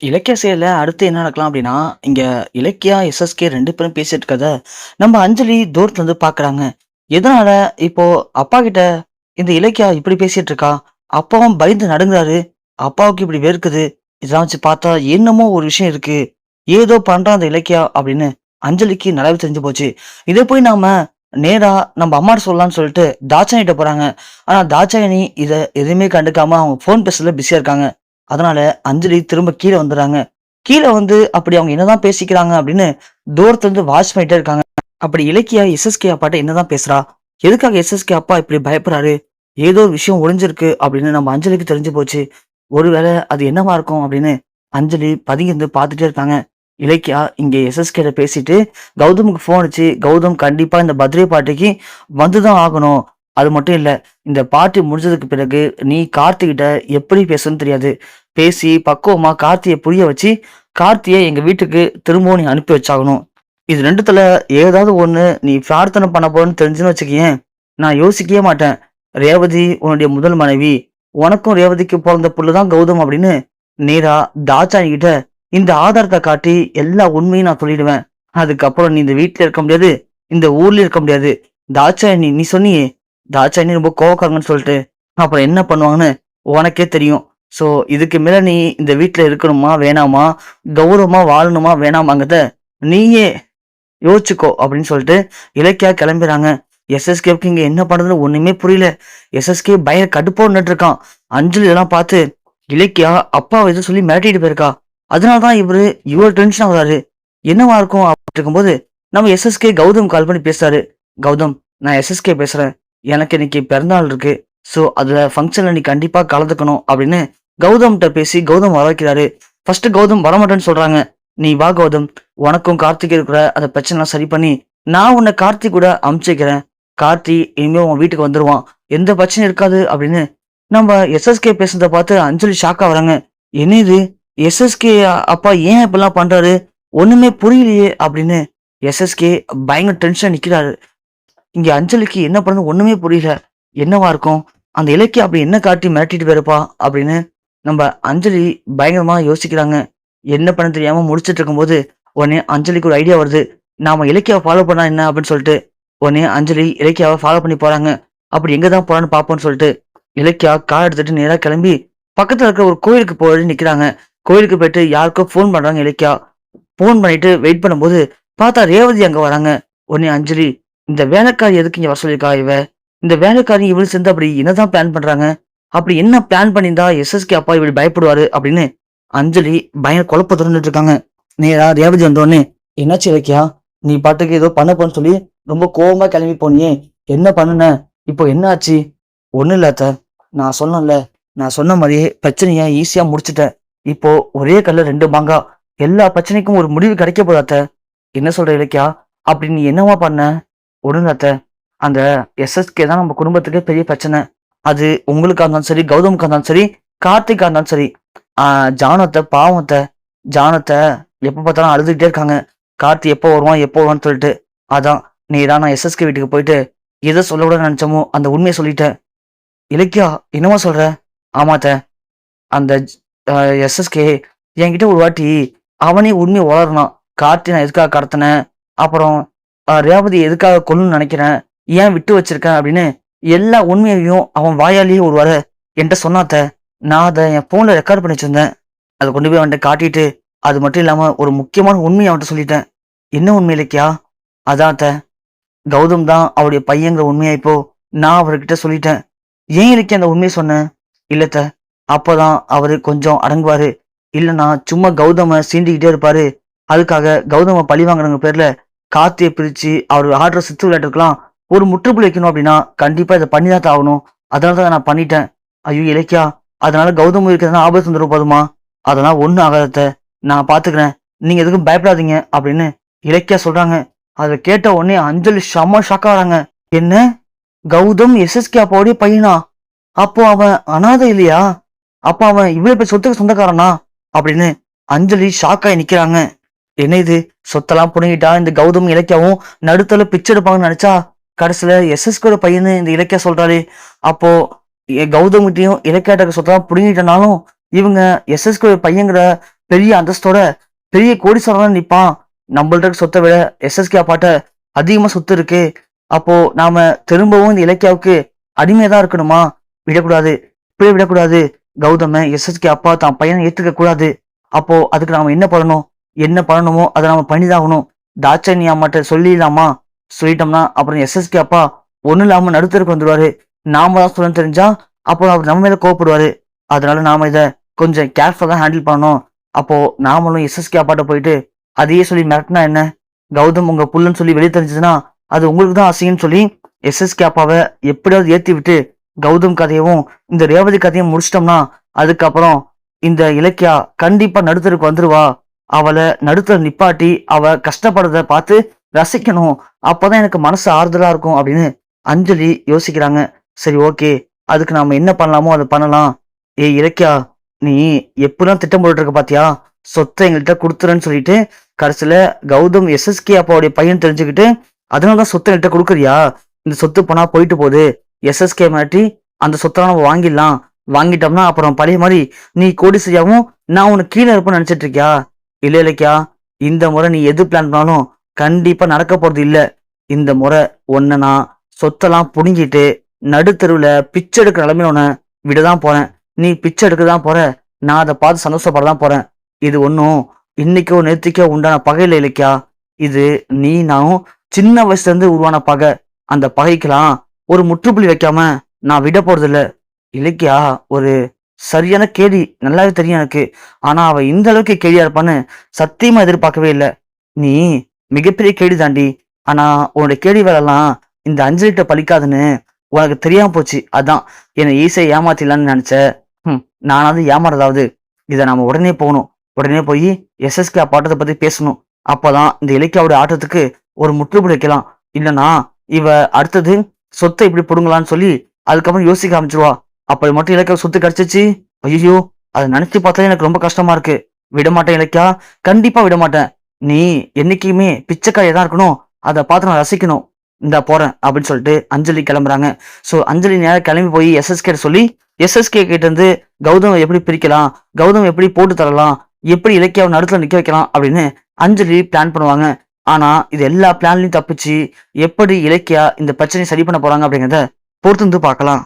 இலக்கிய செயலில் அடுத்து என்ன நடக்கலாம் அப்படின்னா, இங்கே இலக்கியா, எஸ்எஸ்கே ரெண்டு பேரும் பேசிட்டு இருக்கத, நம்ம அஞ்சலி தூரத்துல இருந்து பார்க்குறாங்க. எதனால இப்போ அப்பா கிட்ட இந்த இலக்கியா இப்படி பேசிட்டு இருக்கா? அப்பாவும் பயந்து நடுங்குறாரு. அப்பாவுக்கு இப்படி வேர்க்குது. இதெல்லாம் வச்சு பார்த்தா என்னமோ ஒரு விஷயம் இருக்கு. ஏதோ பண்றான் அந்த இலக்கியா அப்படின்னு அஞ்சலிக்கு நல்லாவே தெரிஞ்சு போச்சு. இதை போய் நாம நேரா நம்ம அம்மாட்ட சொல்லலாம்னு சொல்லிட்டு தாட்சாயணிட்ட போறாங்க. ஆனா தாட்சாயணி இதை எதுவுமே கண்டுக்காம அவங்க ஃபோன் பேசல பிஸியா இருக்காங்க. அதனால அஞ்சலி திரும்ப கீழே வந்துடுறாங்க. கீழே வந்து அப்படி அவங்க என்னதான் பேசிக்கிறாங்க அப்படின்னு தூரத்துலேருந்து வாட்ச் பண்ணிட்டே இருக்காங்க. அப்படி இலக்கியா எஸ்எஸ்கே அப்பாட்ட என்னதான் பேசுறா? எதுக்காக எஸ்எஸ்கே அப்பா இப்படி பயப்படுறாரு? ஏதோ ஒரு விஷயம் ஒளிஞ்சிருக்கு அப்படின்னு நம்ம அஞ்சலிக்கு தெரிஞ்சு போச்சு. ஒருவேளை அது என்னவா இருக்கும் அப்படின்னு அஞ்சலி பதுங்கிருந்து பார்த்துட்டே இருக்காங்க. இலக்கியா இங்க எஸ்எஸ்கேட்ட பேசிட்டு கௌதமுக்கு ஃபோன் அடிச்சு கௌதம் கண்டிப்பா இந்த பர்த்டே பார்ட்டிக்கு வந்துதான் ஆகணும். அது மட்டும் இல்லை இந்த பார்ட்டி முடிஞ்சதுக்கு பிறகு நீ கார்த்திகிட்ட எப்படி பேசணும்னு தெரியாது. பேசி பக்குவமாக கார்த்தியை புரிய வச்சு, கார்த்தியை எங்கள் வீட்டுக்கு திரும்பவும் நீ அனுப்பி வச்சாகணும். இது ரெண்டுத்துல ஏதாவது ஒன்று நீ பிரார்த்தனை பண்ண போறன்னு தெரிஞ்சுன்னு வச்சுக்கயேன், நான் யோசிக்கவே மாட்டேன். ரேவதி உன்னுடைய முதல் மனைவி. உனக்கும் ரேவதிக்கு பிறந்த புள்ளு தான் கௌதம் அப்படின்னு நேரா தாட்சாயணி கிட்ட இந்த ஆதாரத்தை காட்டி எல்லா உண்மையும் நான் சொல்லிடுவேன். அதுக்கப்புறம் நீ இந்த வீட்டில் இருக்க முடியாது. இந்த ஊர்ல இருக்க முடியாது. தாட்சாயணி நீ சொன்னியே, தாட்சாயினி ரொம்ப கோவக்காரங்கன்னு சொல்லிட்டு. அப்புறம் என்ன பண்ணுவாங்கன்னு உனக்கே தெரியும். ஸோ இதுக்கு மேல நீ இந்த வீட்டில் இருக்கணுமா? வேணாமா? கௌரவமா வாழணுமா? வேணாமாங்கிறத நீயே யோசிச்சுக்கோ அப்படின்னு சொல்லிட்டு இலக்கியா கிளம்பிறாங்க. எஸ்எஸ்கேவுக்கு இங்கே என்ன பண்ணுறதுன்னு ஒன்றுமே புரியல. எஸ்எஸ்கே பய கடுப்போன்னுட்டு இருக்கான். அஞ்சலி இதெல்லாம் பார்த்து இலக்கியா அப்பாவை ஏதோ சொல்லி மிரட்டிட்டு போயிருக்கா. அதனால தான் இவர் இவ்வளோ டென்ஷன் ஆகுறாரு. என்னவா இருக்கும் அப்படின்னு இருக்கும்போது நம்ம எஸ்எஸ்கே கௌதம் கால் பண்ணி பேசுறாரு. கௌதம் நான் எஸ்எஸ்கே பேசுறேன். எனக்கு இன்னைக்கு பிறந்தநாள் இருக்கு. ஸோ அதில் ஃபங்க்ஷனில் நீ கண்டிப்பாக கலந்துக்கணும் அப்படின்னு கௌதம்கிட்ட பேசி கௌதம் வர வைக்கிறாரு. ஃபர்ஸ்ட் கௌதம் வரமாட்டேன்னு சொல்றாங்க. நீ வா கௌதம். உனக்கும் கார்த்திக் இருக்கிற அந்த பிரச்சனைலாம் சரி பண்ணி நான் உன்னை கார்த்திக் கூட அமுச்சிக்கிறேன் கார்த்தி இனிமேல் உன் வீட்டுக்கு வந்துடுவான் எந்த பிரச்சனையும் இருக்காது அப்படின்னு நம்ம எஸ்எஸ்கே பேசுனதை பார்த்து அஞ்சலி ஷாக்காக வராங்க. என்ன இது? எஸ்எஸ்கே அப்பா ஏன் இப்படிலாம் பண்றாரு? ஒண்ணுமே புரியலையே அப்படின்னு எஸ்எஸ்கே பயங்கர டென்ஷன் நிக்கிறாரு. இங்க அஞ்சலிக்கு என்ன பண்ணணும் ஒண்ணுமே புரியல. என்னவா இருக்கும்? அந்த இலக்கியா அப்படி என்ன காட்டி மிரட்டிட்டு போயிருப்பா அப்படின்னு நம்ம அஞ்சலி பயங்கரமா யோசிக்கிறாங்க. என்ன பண்ண தெரியாம முடிச்சிட்டு இருக்கும்போது உடனே அஞ்சலிக்கு ஒரு ஐடியா வருது. நாம இலக்கியாவை ஃபாலோ பண்ணா என்ன அப்படின்னு சொல்லிட்டு உடனே அஞ்சலி இலக்கியாவை ஃபாலோ பண்ணி போறாங்க. அப்படி எங்க தான் போறான்னு பாப்போம்னு சொல்லிட்டு இலக்கியா கார் எடுத்துட்டு நேரா கிளம்பி பக்கத்துல இருக்கிற ஒரு கோயிலுக்கு போய் நிக்கிறாங்க. கோயிலுக்கு போயிட்டு யாருக்கோ ஃபோன் பண்றாங்க இலக்கியா. ஃபோன் பண்ணிட்டு வெயிட் பண்ணும்போது பார்த்தா ரேவதி அங்க வராங்க. உடனே அஞ்சலி இந்த வேலைக்காரி எதுக்கு இங்க வர சொல்லியிருக்கா இவ? இந்த வேலைக்காரி இவள் சேர்ந்து அப்படி என்னதான் பிளான் பண்றாங்க? அப்படி என்ன பிளான் பண்ணியிருந்தா எஸ்எஸ்கே அப்பா இப்படி பயப்படுவாரு அப்படின்னு அஞ்சலி பயம் குழப்ப திறந்துட்டு இருக்காங்க. நேரா ரேவதி வந்த என்னாச்சு இலக்கியா? நீ பாட்டுக்கு ஏதோ பண்ண போன்னு சொல்லி ரொம்ப கோபமா கிளம்பி போனியே. என்ன பண்ணுன? இப்போ என்ன ஆச்சு? ஒண்ணும் இல்ல நான் சொன்னேன்ல. நான் சொன்ன மாதிரியே பிரச்சனைய ஈஸியா முடிச்சுட்டேன். இப்போ ஒரே கல்ல ரெண்டு மாங்கா. எல்லா பிரச்சனைக்கும் ஒரு முடிவு கிடைக்க போதாத்த என்ன சொல்ற இலக்கியா? அப்படி நீ என்னவா பண்ண? ஒண்ணும் அந்த எஸ்எஸ்கே தான் நம்ம குடும்பத்துக்கே பெரிய பிரச்சனை. அது உங்களுக்காக இருந்தாலும் சரி, கௌதமுக்கா இருந்தாலும் சரி, கார்த்திக்காக இருந்தாலும் சரி. ஜானத்தை பாவத்தை ஜானத்தை எப்போ பார்த்தாலும் அழுதுகிட்டே இருக்காங்க. கார்த்தி எப்போ வருவான்? எப்போ வருவான்னு சொல்லிட்டு. அதான் நேரா நான் எஸ்எஸ்கே வீட்டுக்கு போயிட்டு எத சொல்லக்கூடாதுன்னு நினைச்சோமோ அந்த உண்மையை சொல்லிட்டேன். இலக்கியா என்னவோ சொல்ற? ஆமாத்த அந்த எஸ்எஸ்கே என்கிட்ட ஒரு வாட்டி அவனே உண்மையை உளறுனான். கார்த்தி நான் எதுக்காக கடத்தினேன்? அப்புறம் ரேவதி எதுக்காக கொல்லணும்னு நினைக்கிறேன்? ஏன் விட்டு வச்சிருக்கேன்? அப்படின்னு எல்லா உண்மையையும் அவன் வாயாலேயே ஒரு வர என்கிட்ட சொன்னாத்த நான் அதை என் ஃபோனில் ரெக்கார்ட் பண்ணி வச்சிருந்தேன். அதை கொண்டு போய் அவன்கிட்ட காட்டிட்டு, அது மட்டும் இல்லாமல் ஒரு முக்கியமான உண்மையை அவன்கிட்ட சொல்லிட்டேன். என்ன உண்மை இல்லைக்கியா அதான் அத்த. கௌதம் தான் அவருடைய பையங்கிற உண்மையா இப்போ நான் அவர்கிட்ட சொல்லிட்டேன். ஏன் இலக்கிய அந்த உண்மையை சொன்னேன் இல்லத்த அப்போதான் அவரு கொஞ்சம் அடங்குவாரு. இல்லைன்னா சும்மா கௌதம சீண்டிக்கிட்டே இருப்பாரு. அதுக்காக கௌதம பழி வாங்குறவங்க பேர்ல கார்த்திய பிரித்து அவர் ஆடுற சித்து விளையாட்டுக்கெல்லாம் ஒரு முற்றுப்புள்ளி வைக்கணும் அப்படின்னா கண்டிப்பாக இதை பண்ணி பண்ணிதான் ஆகணும். அதனால தான் நான் பண்ணிட்டேன். ஐயோ இலக்கியா அதனால கௌதம் இருக்கிறதுனா ஆபத்து வந்துடும் போதுமா? அதெல்லாம் ஒன்றும் ஆகாது நான் பார்த்துக்கிறேன் நீங்கள் எதுக்கும் பயப்படாதீங்க அப்படின்னு இலக்கியா சொல்கிறாங்க அதை கேட்ட உடனே அஞ்சலி செம்ம ஷாக்காக ஆகுறாங்க. என்ன? கௌதம் எஸ்எஸ்கே அப்பாவுடைய பையனா? அப்போ அவன் அனாதை இல்லையா? அப்போ அவன் இவ்வளோ பேர் சொத்துக்கு சொந்தக்காரனா? அப்படின்னு அஞ்சலி ஷாக் நிற்கிறாங்க என்ன இது? சொத்தெல்லாம் புடுங்கிட்டா இந்த கௌதம் இலக்கியாவும் நடுத்தல பிச்சை எடுப்பாங்கன்னு நினைச்சா கடைசியில எஸ்எஸ்கோட பையனு இந்த இலக்கியா சொல்றாளே. அப்போ எ கௌதம் கிட்டையும் இலக்கியாட்ட சொத்தெல்லாம் புடுங்கிட்டனாலும் இவங்க எஸ்எஸ்கே பையங்கிற பெரிய அந்தஸ்தோட பெரிய கோடீஸ்வரன் நிப்பான். நம்மள்ட்ட சொத்தை விட எஸ்எஸ்கே அப்பாட்ட அதிகமா சொத்து இருக்கு. அப்போ நாம திரும்பவும் இந்த இலக்கியாவுக்கு அடிமையதான் இருக்கணுமா? விடக்கூடாது. இப்படியே விடக்கூடாது. கௌதம எஸ்எஸ்கே அப்பா தான் பையனை ஏத்துக்க கூடாது அப்போ அதுக்கு நாம என்ன பண்ணணும்? என்ன பண்ணணுமோ அதை நம்ம பண்ணிதாகணும். தாட்சணி அம்மாட்ட சொல்லிடலாமா? சொல்லிட்டோம்னா அப்புறம் எஸ்எஸ்கே அப்பா ஒன்றும் இல்லாமல் நடுத்தருக்கு வந்துடுவாரு. நாம தான் சொல்ல தெரிஞ்சா அப்புறம் அவர் நம்ம மேல கோவப்படுவாரு. அதனால நாம இதை கொஞ்சம் கேர்ஃபுல்லாக ஹேண்டில் பண்ணணும். அப்போ நாமளும் எஸ்எஸ்கே அப்பாட்ட போயிட்டு அதையே சொல்லி மிரட்டினா என்ன? கௌதம் உங்க புல்லுன்னு சொல்லி வெளியே தெரிஞ்சதுன்னா அது உங்களுக்கு தான் அசிங்கன்னு சொல்லி எஸ்எஸ்கே அப்பாவை எப்படியாவது ஏற்றி விட்டு கௌதம் கதையவும் இந்த ரேவதி கதையும் முடிச்சிட்டோம்னா அதுக்கப்புறம் இந்த இலக்கியா கண்டிப்பா நடுத்தருக்கு வந்துருவா. அவளை நடுத்தர நிப்பாட்டி அவ கஷ்டப்படுறத பார்த்து ரசிக்கணும். அப்பதான் எனக்கு மனசு ஆறுதலா இருக்கும் அப்படின்னு அஞ்சலி யோசிக்கிறாங்க. சரி ஓகே. அதுக்கு நாம என்ன பண்ணலாமோ அதை பண்ணலாம். ஏய் இலக்கியா நீ எப்படிலாம் திட்டம் போட்டுட்டு இருக்க பாத்தியா? சொத்தை எங்கள்கிட்ட கொடுத்துறேன்னு சொல்லிட்டு கடைசியில கௌதம் எஸ்எஸ்கே அப்பாவுடைய பையன் தெரிஞ்சுக்கிட்டு அதனாலதான் சொத்தை எங்கிட்ட கொடுக்குறியா? இந்த சொத்து போனா போயிட்டு போகுது. எஸ்எஸ்கே மாட்டி அந்த சொத்தை நம்ம வாங்கிடலாம். வாங்கிட்டோம்னா அப்புறம் பழைய மாதிரி நீ கோடிசையாவும் நான் உனக்கு கீழே இருப்பேன்னு நினைச்சிட்டு இருக்கியா? இல்லை இல்லைக்கியா இந்த முறை நீ எது பிளான் பண்ணாலும் கண்டிப்பா நடக்க போறது இல்லை. இந்த முறை ஒன்ன நான் சொத்தெல்லாம் புடுங்கிட்டு நடுத்தருவில் பிச்சை எடுக்கிற நிலமையில உன்னை விடதான் போறேன். நீ பிச்சை எடுக்க தான் போற. நான் அதை பார்த்து சந்தோஷப்பட தான் போறேன். இது ஒன்றும் இன்னைக்கோ நேற்றுக்கோ உண்டான பகையில் இலக்கியா இது நீ நானும் சின்ன வயசுலேருந்து உருவான பகை. அந்த பகைக்கெல்லாம் ஒரு முற்றுப்புள்ளி வைக்காம நான் விட போகிறதில்ல இலக்கியா ஒரு சரியான கேடி நல்லாவே தெரியும் எனக்கு. ஆனா அவ இந்த அளவுக்கு கேடியா இருப்பான்னு சத்தியமா எதிர்பார்க்கவே இல்லை. நீ மிகப்பெரிய கேடி தாண்டி ஆனா உன்னோட கேடி வேலைலாம் இந்த அஞ்சலிட்ட பலிக்காதுன்னு உனக்கு தெரியாம போச்சு. அதான் என்னை ஈஸியா ஏமாத்திடலான்னு நினைச்ச. ஹம், நானாவது ஏமாறதாவது. இதை நாம உடனே போகணும். உடனே போய் எஸ்எஸ்கே பாட்டத்தை பத்தி பேசணும். அப்பதான் இந்த இலக்கியாவோட ஆட்டத்துக்கு ஒரு முற்றுப்புடி வைக்கலாம். இல்லனா இவ அடுத்தது சொத்தை இப்படி பிடுங்கலான்னு சொல்லி அதுக்கப்புறம் யோசிக்க ஆரம்பிச்சிருவா. அப்படி மட்டும் இலக்கிய சொத்து கிடைச்சிச்சு. ஐயோ அதை நினைச்சு பார்த்தாலே எனக்கு ரொம்ப கஷ்டமா இருக்கு. விடமாட்டேன் இலக்கியா? கண்டிப்பா விட மாட்டேன் நீ என்னைக்குமே பிச்சைக்காரியா தான் இருக்கணும். அதை பார்த்து நான் ரசிக்கணும். இந்த போறேன் அப்படின்னு சொல்லிட்டு அஞ்சலி கிளம்புறாங்க. ஸோ அஞ்சலி நேரம் கிளம்பி போய் எஸ்எஸ்கே சொல்லி எஸ்எஸ்கே கிட்ட இருந்து கௌதம் எப்படி பிரிக்கலாம்? கௌதம் எப்படி போட்டு தரலாம்? எப்படி இலக்கியாவை நடுத்துல நிக்க வைக்கலாம்? அப்படின்னு அஞ்சலி பிளான் பண்ணுவாங்க. ஆனா இது எல்லா பிளான்லயும் தப்பிச்சு எப்படி இலக்கியா இந்த பிரச்சனையை சரி பண்ண போறாங்க அப்படிங்கிறத பொறுத்து வந்து பார்க்கலாம்.